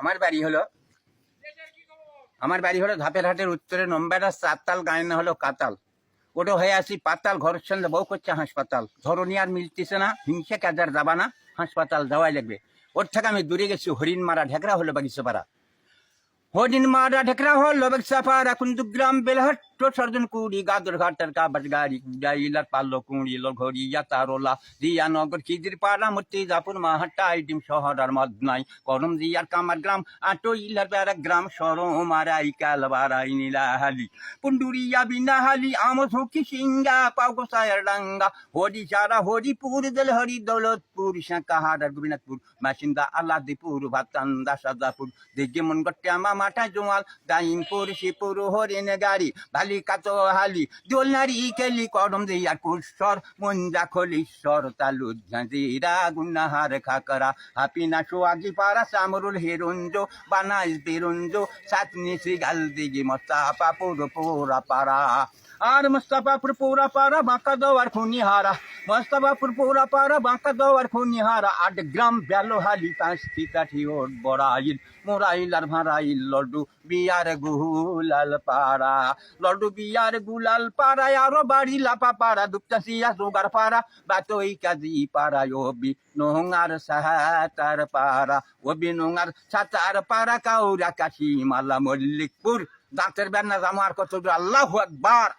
আমার বাড়ি হলো, আমার বাড়ি হলো উত্তরে নম্বেরা চারতাল গায়ে না হলো কাতাল। ওটা হয়ে আসি পাতাল ঘরের সঙ্গে বউ করছে হাসপাতাল। ধরনি আর মিলতেছে না, হিংসা কাজার যাবা না, হাসপাতাল যাওয়াই লাগবে। ওর থেকে আমি দূরে গেছি, হরিণ মারা ঢেকরা হলো বাগিচা পাড়া হরিণ মারা ঢেকরা হলো বাগিচা পাড়া কুন্দুগ্রাম, বেলহাট সর্জন কুড়ি, গাদর ঘাটার কাবাট গাড়ি কুড়াইলার পাল্লো কুড়ি, লো ঘড়ি ইয়াতারোলা দিয়া নগর খিদির পাড়া, মূর্তি জাপুর মাহাটা আইডিম শহর আর মদ নাই করম দিয়ার কামার গ্রাম, আটো ইলার বেড়া গ্রাম, সরম আর আই কালবারাই, নীলাহালি, পুন্ডুরিয়া বিনাহালি, আম ঝুঁকি সিঙ্গা পাগো সায়ার ডাঙ্গা হরি সারা হরিপুর, দল হরি দৌলতপুর, শাঁকাহার আর গোবিনাথপুর, বাসিন্দা আল্লাদিপুর ভাতান্দা সাদাপুর দিকে মন গট্টে আমা মাঠা জোয়াল দাইনপুর, শিপুর, হরিণ গাড়ি ভালি কাতো হালি, দোলনারি কেলি করম দিয়া কুশ্বর মঞ্জা খলিশ্বর তালু ঝাঁজিরা গুন্নাহার খাকরা হাপিনা সোয়াগি পারা সামরুল হিরুঞ্জ, বানাইস বিরুঞ্জ সাতনি শ্রী গাল দিগি মস্তা পাপুর পোরা পারা আর মুস্তাফাপুর পুরা পারা বাঁকা দেওয়ার খুনিহারা। মুস্তাফাপুর পুরা পারা বাঁকা দেওয়ার খুনিহারা। আট গ্রাম বেলোহালি পাঁচটি কাঠি ওট বড়াইল, মোরাইল আর ভাড়াইল, লড্ডু, বিয়ার গুলাল পাড়া। লড্ডু, বিয়ার গুলাল পাড়ায় আরও বাড়ি লাপা পাড়া দুপচাসিয়া সুগার পাড়া, বাতই কাজি পাড়ায় ও বি নোংার সাহাতার পাড়া। ও বি নোংার সাতার পাড়া, কাউরা কাশি মালা মল্লিকপুর। দাঁতের বেন্না জামার কত আল্লাহ আকবার!